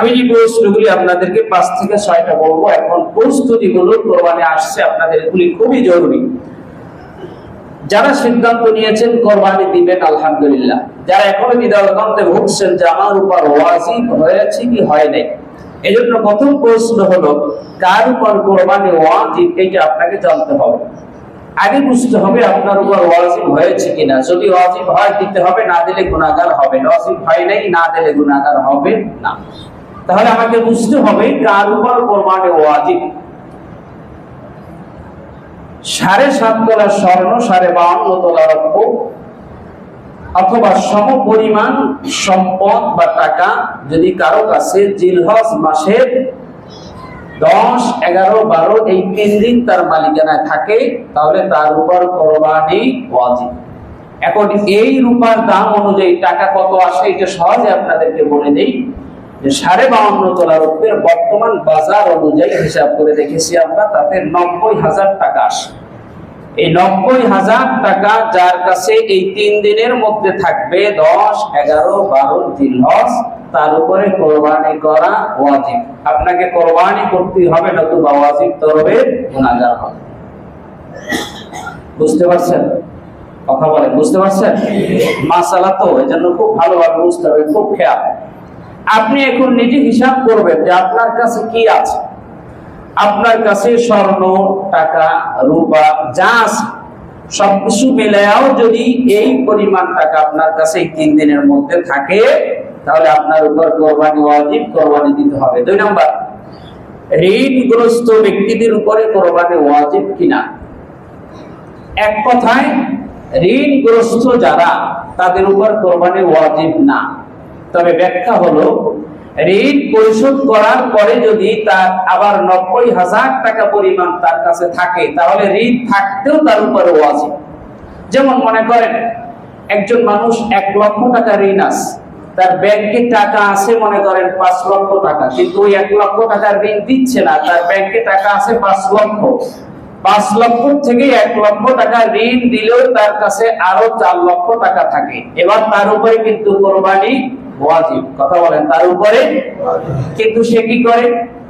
আমি যে প্রশ্নগুলি আপনাদেরকে, পাঁচ থেকে ছয়টা বলব। এখন প্রস্তুতিগুলো কোরবানি আসছে আপনাদের, এগুলি খুবই জরুরি। যারা সিদ্ধান্ত নিয়েছেন কোরবানি দিবেন, আলহামদুলিল্লাহ। যারা এখনও দ্বিধাদ্বন্দ্বে ভুগছেন, যে আমার উপর ওয়াজিব হয়েছে কি হয় নাই? এই জন্য প্রথম প্রশ্ন হলো, কার উপর কোরবানি ওয়াজিব এটা আপনাকে জানতে হবে। আগে বুঝতে হবে আপনার উপর ওয়াজিব হয়েছে কিনা। যদি ওয়াজিব হয়, দিতে হবে, না দিলে গুণাগার হবে না। ওয়াজিব হয় নাই, না দিলে গুণাগার হবে না। তাহলে আমাকে বুঝতে হবে কার উপর কোরবানি ওয়াজিব। সাড়ে সাত তোলা স্বর্ণ, সাড়ে বাউন্ন তোলা রক্ত, অথবা সম পরিমাণ সম্পদ বা টাকা যদি কারও কাছে জিলহজ মাসের দশ, এগারো, বারো এই তিন দিন তার মালিকানায় থাকে, তাহলে তার উপর কোরবানি ওয়াজিব। এখন এই রূপার দাম অনুযায়ী টাকা কত আসে, এটা সহজে আপনাদেরকে বলে দেই। সাড়ে বাউন্ন তোলা রূপের বর্তমান বাজার অনুযায়ী হিসাব করে দেখেছি আমরা, তাতে নব্বই হাজার টাকা আসে। এই নব্বই হাজার টাকা যার কাছে এই তিন দিনের মধ্যে থাকবে দশ, এগারো, বারো জিলহজ তার উপরে কোরবানি করা ওয়াজিব। আপনাকে কোরবানি করতে হবে, নতুবা ওয়াজিব তরবে গুণাগার হবে। বুঝতে পারছেন? কথা বলেন, বুঝতে পারছেন? মাসালা তো এই জন্য খুব ভালোভাবে বুঝতে হবে, খুব খেয়াল। আপনি এখন নিজে হিসাব করবেন যে আপনার কাছে কি আছে। আপনার কাছে স্বর্ণ, টাকা, রূপা, যা আছে, সবকিছু মিলায়াও যদি এই পরিমাণ টাকা আপনার কাছে তিন দিনের মধ্যে থাকে, তাহলে আপনার উপর কোরবানি ওয়াজিব, কোরবানি দিতে হবে। দুই নম্বর, ঋণগ্রস্ত ব্যক্তিদের উপরে কোরবানি ওয়াজিব কিনা? এক কথায়, ঋণগ্রস্ত যারা, তাদের উপর কোরবানি ওয়াজিব না। তবে ব্যাখ্যা হলো, ঋণ পরিশোধ করার পরে যদি তার আবার নব্বই হাজার টাকা পরিমাণ তার কাছে থাকে, তাহলে ঋণ থাকতেও তার উপরে ওয়াজিব। যেমন মনে করেন, একজন মানুষ এক লক্ষ টাকা ঋণ আছে, তার ব্যাংকে টাকা আছে মনে করেন পাঁচ লক্ষ টাকা, কিন্তু ওই এক লক্ষ টাকার ঋণ দিচ্ছে না, তার ব্যাংকে টাকা আছে পাঁচ লক্ষ। পাঁচ লক্ষ থেকে এক লক্ষ টাকা ঋণ দিলেও তার কাছে আরও চার লক্ষ টাকা থাকে। এবার তার উপরে কিন্তু কোরবানি ওয়াজিব। কথা বলেন তার উপরে। কিন্তু সে কি করে?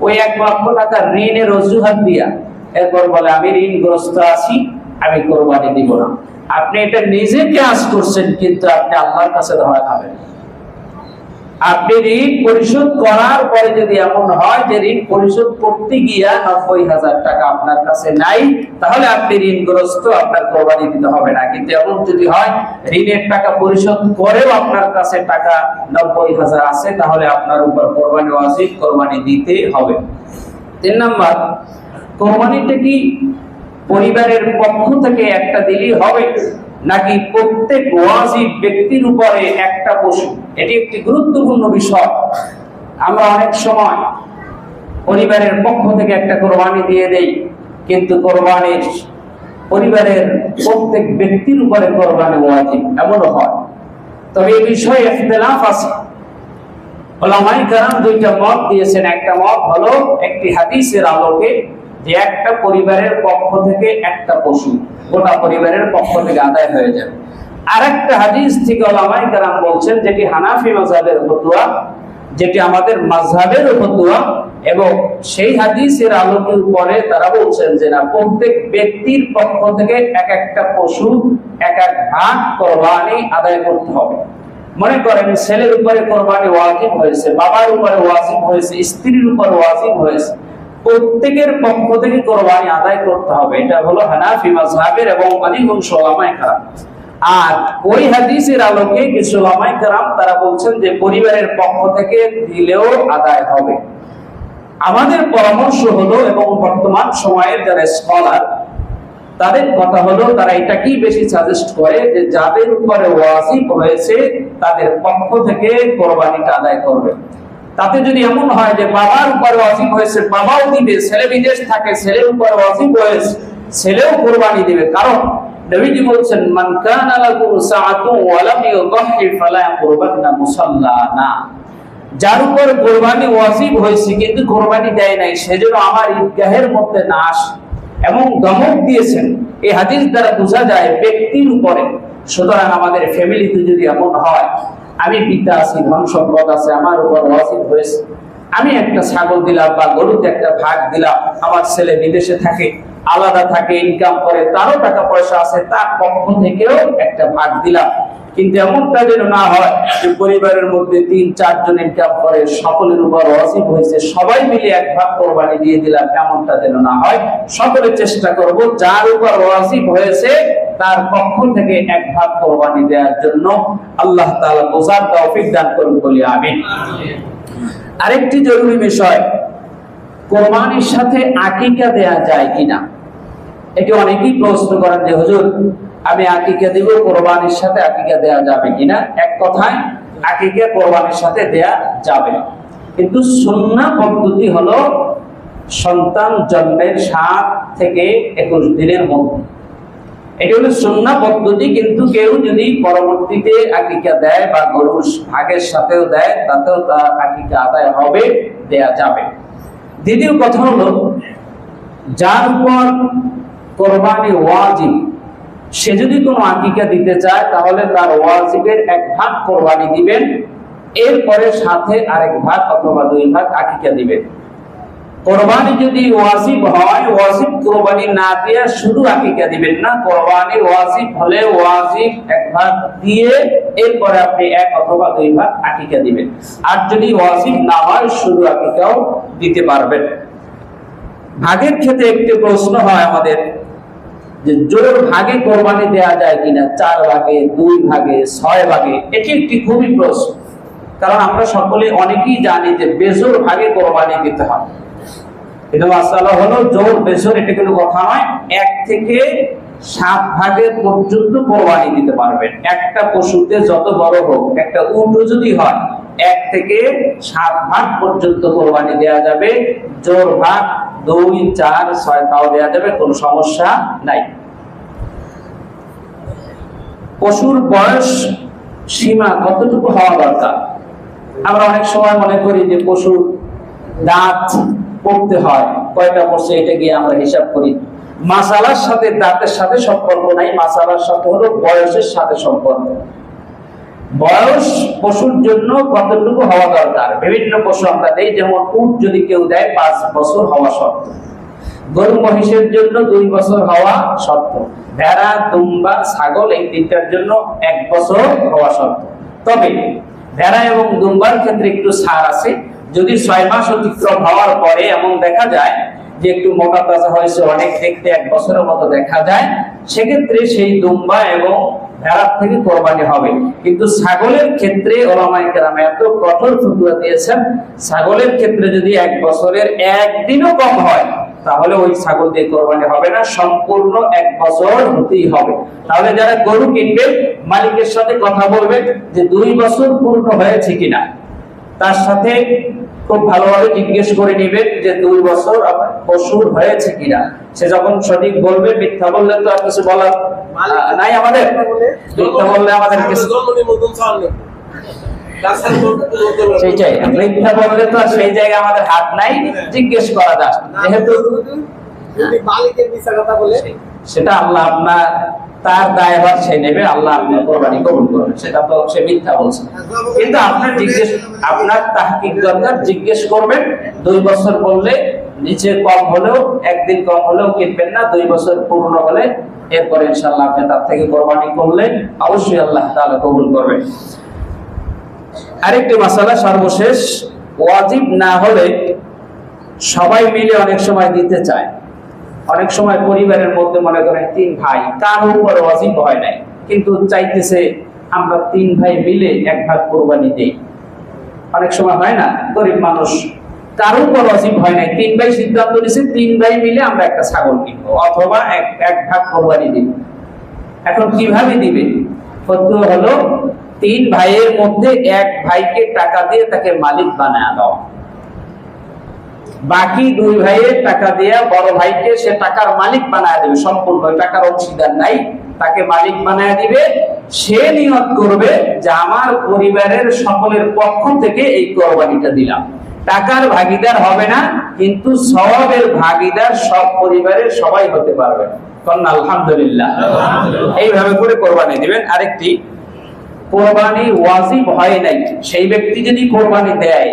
ওই এক লক্ষ টাকার ঋণের অজুহাত দিয়া। এরপর বলে আমি ঋণগ্রস্ত আছি আমি কোরবানি দিব না। আপনি এটা নিজে কাজ করছেন কিন্তু আপনি আল্লাহর কাছে ধরা খাবেন আপনি ঋণ পরিশোধ করার পরে যদি এমন হয় যে ঋণ পরিশোধ করতে গিয়া নব্বই হাজার টাকা আপনার কাছে নাই, তাহলে আপনি ঋণগ্রস্ত, আপনার কোরবানি দিতে হবে না। কিন্তু এমন যদি হয়, ঋণের টাকা পরিশোধ করেও আপনার কাছে টাকা নব্বই হাজার আছে, তাহলে আপনার উপর কোরবানি ওয়াজিব, কোরবানি দিতে হবে। তিন নাম্বার, কোরবানিটা কি পরিবারের পক্ষ থেকে একটা দিলেই হবে, নাকি প্রত্যেক ওয়াজিব ব্যক্তির উপরে একটা পশু এটি একটি গুরুত্বপূর্ণ বিষয়। আমরা অনেক সময় পরিবারের পক্ষ থেকে একটা কোরবানি দিয়ে দেই, কিন্তু কোরবানির পরিবারের প্রত্যেক ব্যক্তির উপরে কোরবানি ওয়াজিব এমনও হয়। তবে এই বিষয়ে ইখতিলাফ আছে। দুইটা মত দিয়েছেন। একটা মত হলো, একটি হাদিসের আলোকে যে একটা পরিবারের পক্ষ থেকে একটা পশু, গোটা পরিবারের পক্ষ থেকে আদায় হয়ে যাবে। আর একটা হাদিস থেকে ওলামাই কারাম বলছেন, যেটি হানাফি মাযহাবের ফতোয়া, যেটি আমাদের মাযহাবের ফতোয়া, এবং সেই হাদিসের আলোকের পরে তারা বলছেন যে না, প্রত্যেক ব্যক্তির পক্ষ থেকে এক একটা পশু, এক এক ভাগ কোরবানি আদায় করতে হবে। মনে করেন, ছেলের উপরে কোরবানি ওয়াজিব হয়েছে, বাবার উপরে ওয়াজিব হয়েছে, স্ত্রীর উপরে ওয়াজিব হয়েছে, প্রত্যেকের পক্ষ থেকে কোরবানি আদায় করতে হবে। এটা হলো হানাফি মাযহাবের এবং অনেক অধিকাংশ ওলামায়ে কেরাম। আর ওই হাদিসের আলোকে কিছু ওলামায়ে কেরাম তারা বলছেন যে পরিবারের পক্ষ থেকে দিলেও আদায় হবে। আমাদের পরামর্শ হলো এবং বর্তমান সময়ের যারা স্কলার তাদের কথা হলো তারা এটাকেই বেশি সাজেস্ট করে যে যাদের উপরে ওয়াজিব হয়েছে তাদের পক্ষ থেকে কোরবানিটা আদায় করবে। তাতে যদি এমন হয় যে বাবার উপরে ওয়াজিব হয়েছে, বাবাও দিবে, ছেলে বিদেশ থাকে, ছেলের উপরে ওয়াজিব হয়েছে, ছেলেও কোরবানি দিবে। কারণ নবীজি বলছেন, মান কানা লাহু সাআতুন ওয়া লাম ইউদাহি ফালা ইয়াকুরবান্না মুসাল্লানা। যার উপর কোরবানি ওয়াজিব হয়েছে, কিন্তু কোরবানি দেয় নাই, সেজন্য আমার ঈদগাহের মধ্যে না আসে এবং দমক দিয়েছেন। এই হাদিস দ্বারা বোঝা যায়, ব্যক্তির উপরে, সুতরাং আমাদের ফ্যামিলিতে যদি এমন হয়, আমি পিতা আছি ধন সম্পদ আছে, আমার উপর ওয়াজিব হয়েছে, আমি একটা ছাগল দিলাম বা গরুতে একটা ভাগ দিলাম, আমার ছেলে বিদেশে থাকে আলাদা থাকে ইনকাম করে, তারও টাকা পয়সা আছে, তার পক্ষ থেকেও একটা ভাগ দিলাম। কিন্তু এমনটা যেন না হয় যে পরিবারের মধ্যে তিন, চারজন ইনকাম করে, সকলের উপর ওয়াজিব হয়েছে, সবাই মিলে এক ভাগ কোরবানি দিয়ে দিলাম, এমনটা যেন না হয়। সকলে চেষ্টা করব, যার উপর ওয়াজিব হয়েছে, তার পক্ষ থেকে এক ভাগ কোরবানি দেওয়ার জন্য। আল্লাহ তাআলা বোঝার তৌফিক দান করুন বলি, আমিন। আরেকটি জরুরি বিষয় কোরবানির সাথে আকিকা দেয়া যায় কিনা? এটি অনেকেই প্রশ্ন করেন যে, হুজুর, আমি আকিকা দিব, কোরবানির সাথে আকিকা দেয়া যাবে কিনা? এক কথায়, আকিকা কোরবানির সাথে দেয়া যাবে কিন্তু সুন্নাহ পদ্ধতি হলো সন্তান জন্মের সাত থেকে একুশ দিনের মধ্যে। এটি হলো সুন্নাহ পদ্ধতি, কিন্তু কেউ যদি পরবর্তীতে আকিকা দেয় বা গরুর ভাগের সাথেও দেয়, তাতেও তার আকিকা আদায় হবে, দেয়া যাবে। দ্বিতীয় কথা হলো, যার উপর কোরবানি ওয়াজিব, সে যদি কোনো আকিকা দিতে চায়, তাহলে তার ওয়াজিবের এক ভাগ কোরবানি দিবেন, এরপরে সাথে আরেক ভাগ অথবা দুই ভাগ আকিকা দিবেন। কোরবানি যদি ওয়াজিব হয়, ওয়াজিব কোরবানি না দিয়ে শুধু আকিকা দিবেন না কোরবানি ওয়াজিব হলে ওয়াজিব এক ভাগ দিয়ে এরপরে আপনি এক অথবা দুই ভাগ আকিকা দিবেন। আর যদি ওয়াজিব না হয়, শুধু আকিকাও দিতে পারবেন। ভাগের ক্ষেত্রে একটি প্রশ্ন হয় আমাদের, যে জোর ভাগে কোরবানি দেয়া যায় কিনা, চার ভাগে, দুই ভাগে, ছয় ভাগে, এটি একটি খুবই প্রশ্ন। কারণ আমরা সকলে অনেকেই জানি যে বেজোর ভাগে কোরবানি দিতে হয়। কিন্তু মাসালা হলো জোর বেজোর এটা কোনো কথা নয়, এক থেকে সাত ভাগের পর্যন্ত কোরবানি দিতে পারবেন। একটা পশুতে যত বড় হোক, একটা উট যদি হয়, এক থেকে সাত ভাগ পর্যন্ত কোরবানি দেওয়া যাবে। জোর ভাগ, দুই, চার, ছয়, তাও দেওয়া যাবে, কোনো সমস্যা নাই। পশুর বয়স সীমা কতটুকু হওয়া দরকার? আমরা অনেক সময় মনে করি যে পশুর দাঁত পড়তে হয়। কয়টা পড়ছে এটা গিয়ে আমরা হিসাব করি। মাসালার সাথে দাঁতের সাথে সম্পর্ক নাই, মাসালার সাথে হলো বয়সের সাথে সম্পর্ক। বয়স পশুর জন্য কতটুকু হওয়া দরকার? বিভিন্ন পশু আমরা দেই, যেমন উট যদি কেউ দেয়, পাঁচ বছর হওয়া শর্ত। গরু মহিষের জন্য দুই বছর হওয়া শর্ত। ভেড়া, দুম্বা, ছাগল, এই তিনটার জন্য এক বছর হওয়া শর্ত। তবে ভেড়া এবং দুম্বার ক্ষেত্রে একটু ছাড় আছে। যদি ছয় মাস অতিক্রম হওয়ার পরে এমন দেখা যায় যে একটু মোটা তাজা হয়েছে, অনেক দেখতে এক বছরের মতো দেখা যায়, সেক্ষেত্রে সেই দুম্বা এবং ভেড়ার থেকে কোরবানি হবে। কিন্তু ছাগলের ক্ষেত্রে ওলামাই কেরাম এত কঠোর ফতুয়া দিয়েছেন, ছাগলের ক্ষেত্রে যদি এক বছরের একদিনও কম হয়, তাহলে ওই ছাগল দিয়ে কোরবানি হবে না, সম্পূর্ণ এক বছর হতেই হবে। তাহলে যারা গরু কিনবে মালিকের সাথে কথা বলবে যে দুই বছর পূর্ণ হয়েছে কিনা। তার সাথে খুব ভালোভাবে জিজ্ঞেস করে নিবেন যে দুই বছর আপনার পশুর হয়েছে কিনা। সে যখন সঠিক বলবে মিথ্যা বললে তো আর কিছু বলার নাই আমাদের। মিথ্যা বললে আমাদের কিছু সেইটাই। মিথ্যা বললে তো আর সেই জায়গায় আমাদের হাত নাই জিজ্ঞেস করা যায় যেহেতু মালিকের বিচার কথা বলে সেটা আল্লাহ আপনার, তার দায়ভার সে নেবে, আল্লাহ আপনার কোরবানি কবুল করবে। সেটা তো সে মিথ্যা বলছে। কিন্তু আপনার জিজ্ঞেস, আপনার তাহকিক দরকার, জিজ্ঞেস করবেন, দুই বছর বললে, নিচে কম হলেও, একদিন কম হলেও কিনবেন না, দুই বছর পূর্ণ হলে, এরপরে ইনশাল্লাহ আপনি তার থেকে কোরবানি করলে, অবশ্যই আল্লাহ তাআলা কবুল করবে। আরেকটি মাসালা সর্বশেষ, ওয়াজিব না হলে সবাই মিলে অনেক সময় দিতে চায়। অনেক সময় পরিবারের মধ্যে মনে করেন তিন ভাই কার উপর ওয়াজিব হয় নাই। কিন্তু চাইতেছে আমরা তিন ভাই মিলে এক ভাগ কোরবানি দিই। অনেক সময় হয় না, গরিব মানুষ কার উপর ওয়াজিব হয় নাই। তিন ভাই সিদ্ধান্ত নিয়েছে তিন ভাই মিলে আমরা একটা ছাগল কিনবো, অথবা এক এক ভাগ কোরবানি দিব। এখন কীভাবে দিবে? ফতুয়া হলো, তিন ভাইয়ের মধ্যে এক ভাইকে টাকা দিয়ে তাকে মালিক বানায় দাও। বাকি দুই ভাইয়ের টাকা দিয়ে বড় ভাইকে সে টাকার মালিক বানায় দেবে সম্পূর্ণ টাকার অংশীদার নাই। তাকে মালিক বানায় দিবে সে নিয়ত করবে যে আমার পরিবারের সকলের পক্ষ থেকে এই কোরবানিটা দিলাম। টাকার ভাগিদার হবে না কিন্তু সবের ভাগিদার সব পরিবারের সবাই হতে পারবে। কন্যা আলহামদুলিল্লাহ। এইভাবে করে কোরবানি দিবেন। আরেকটি কোরবানি ওয়াজিব হয় নাই। সেই ব্যক্তি যদি কোরবানি দেয়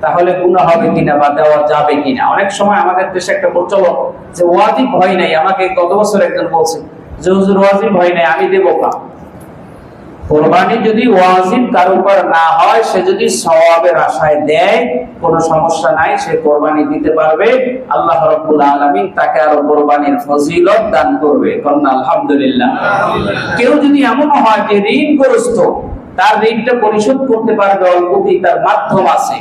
তাহলে গুণা হবে কিনা বা দেওয়া যাবে কিনা? অনেক সময় আমাদের দেশে একটা প্রচলন যে ওয়াজিব ভয় নাই। আমাকে গত বছর একজন বলছে, যে হুজুর, ওয়াজিব ভয় নাই, আমি দেবো না কোরবানি যদি ওয়াজিব উপর না হয়, সে যদি আশায় দেয়, কোনো সমস্যা নাই, সে কোরবানি দিতে পারবে। আল্লাহ রাব্বুল আলামিন তাকে আরও কোরবানির ফজিলত দান করবে। আলহামদুলিল্লাহ। কেউ যদি এমন হয় যে ঋণগ্রস্ত, তার ঋণটা পরিশোধ করতে পারবে, অল্পতেই তার মাধ্যম আছে।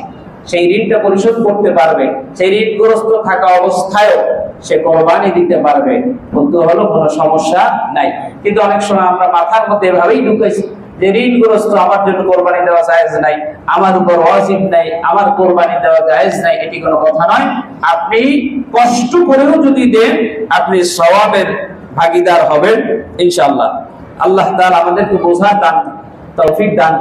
সেই ঋণটা পরিশোধ করতে পারবে। সেই ঋণগ্রস্ত থাকা অবস্থায়ও সে কোরবানি দিতে পারবে। কিন্তু হলো, কোনো সমস্যা নাই। কিন্তু অনেক সময় আমরা মাথার মধ্যে এভাবেই ঢুকেছি যে ঋণগ্রস্ত আমার জন্য কোরবানি দেওয়া জায়েজ নাই, আমার উপর ওয়াজিব নাই, আমার কোরবানি দেওয়া জায়েজ নাই, এটি কোনো কথা নয়। আপনি কষ্ট করেও যদি দেন, আপনি সওয়াবের ভাগিদার হবেন, ইনশাআল্লাহ। আল্লাহ তাআলা আমাদেরকে বোঝা দান, তৌফিক দান